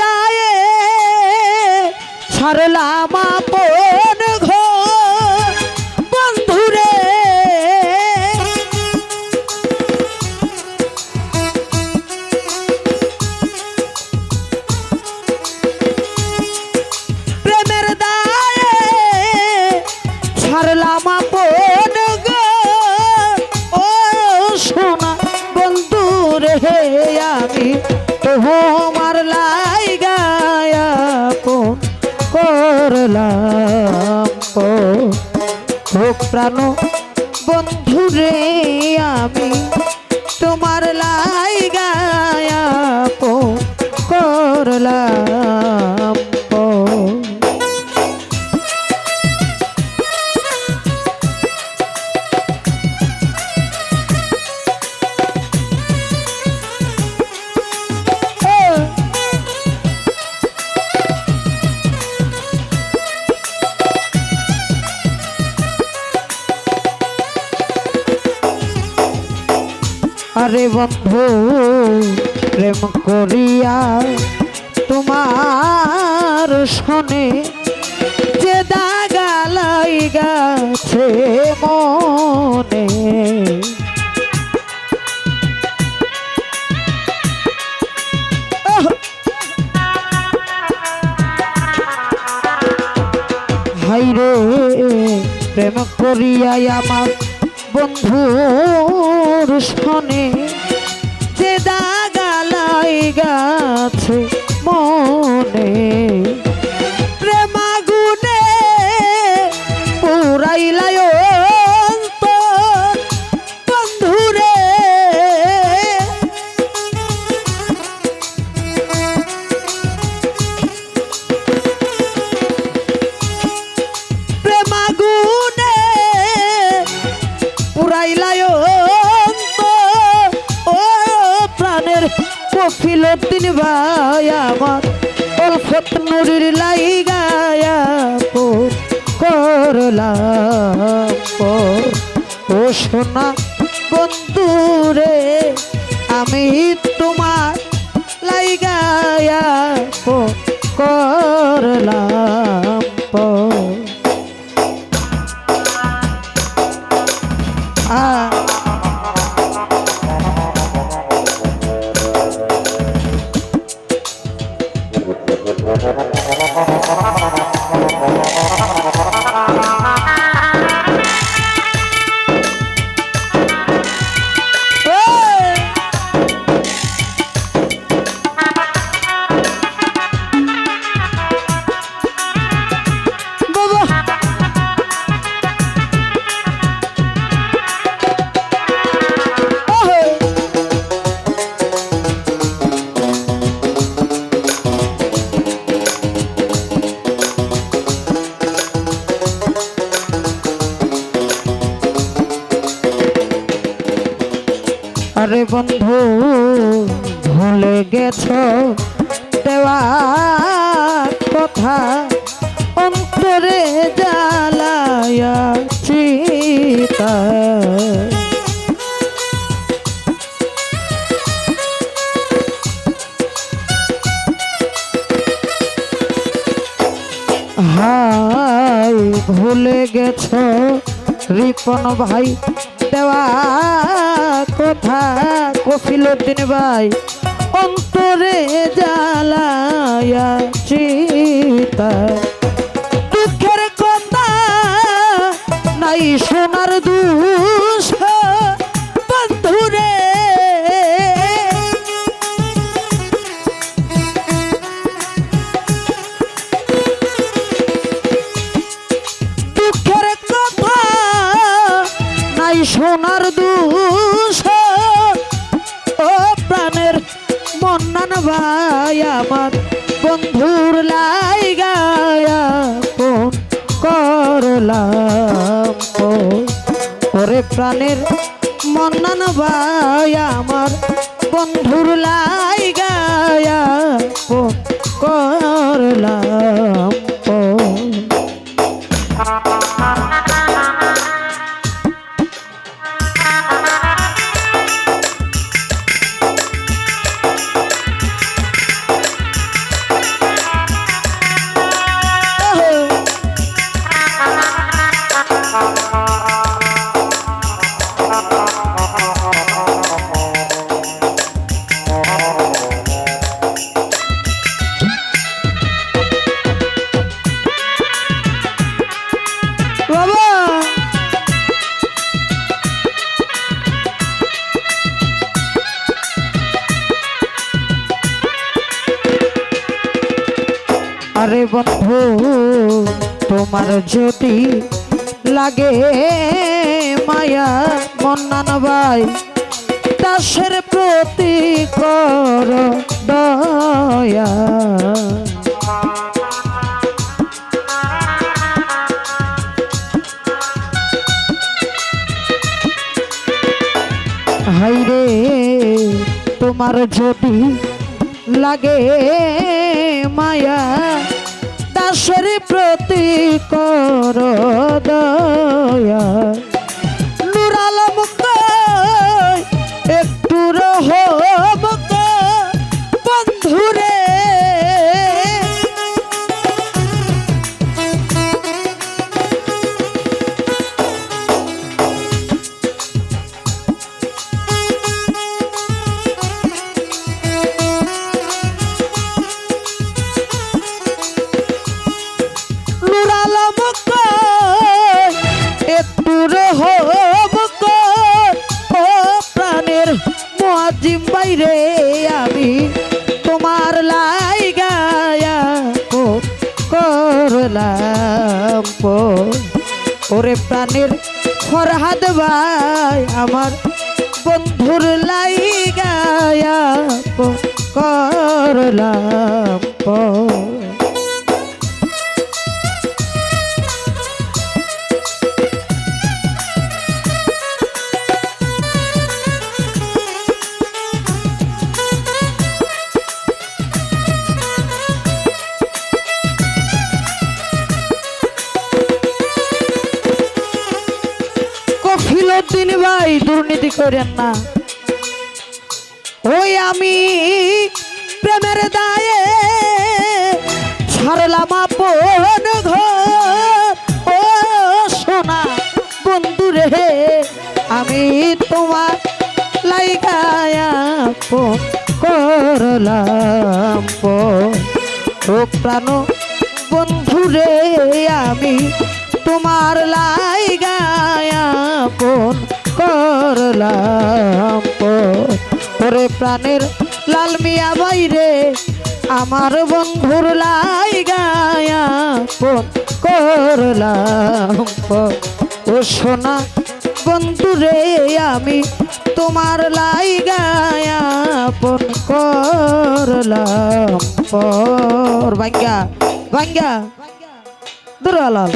দায়ে সরলা আপন করলাম। হোক প্রাণ বন্ধু রে আমি তোমার লাই গায়া করলাম। আরে বন্ধু প্রেম করিয়া তোমার শোনে যে দাগালাই গাছে মনে! হাইরে প্রেম করিয়াই আমার বন্ধুর শনি যে দাগালাই গাছে মনে কফিল দিন ভাই আমার অল্পত নুরির লাই গায়া করলাম পর। ও সোনা বন্ধুরে আমি তোমার লাই গায়া করলাম পর। আরে বন্ধু, ভুলে গেছ? দেওয়া কথা অন্তরে জ্বালায়া চিতা। হাই, ভুলে গেছ? রিপন ভাই দেওয়া কথা কফিল দিন ভাই। অন্তরে জ্বালায়া চিতা। দুঃখের কথা নাই সোনার দুষ আমার। বন্ধুর লাই গায়া ফোন করলাম ওরে প্রাণের মন্নান ভাই আমার। বন্ধুর লাই আরে বন্ধু, তোমার যদি লাগে মায়া, মন্নান ভাই, দাসের প্রতি কর দয়া। হাইরে, তোমার যদি লাগে মায়া। দাসের প্রতি কর দয়া। পো ওরে প্রাণের ফরহাদ ভাই আমার বন্ধুর লাই গায়া করলাম পো ভাই দুর্নীতি করেন না। ওই আমি প্রেমের দায়ে ছাড়লাম আপন ও সোনা বন্ধু রে, আমি তোমার লাইগায়া করলাম প্রাণ বন্ধু রে, আমি তোমার লাই গায়াপন করলাম ওরে প্রাণের লাল মিয়া বাইরে আমার বন্ধুর লাই গায়াপন করলাম ও সোনা বন্ধু রে, আমি তোমার লাই গায়াপন করলাম পর ভাঙ্গা ভাঙ্গা দুরালাল।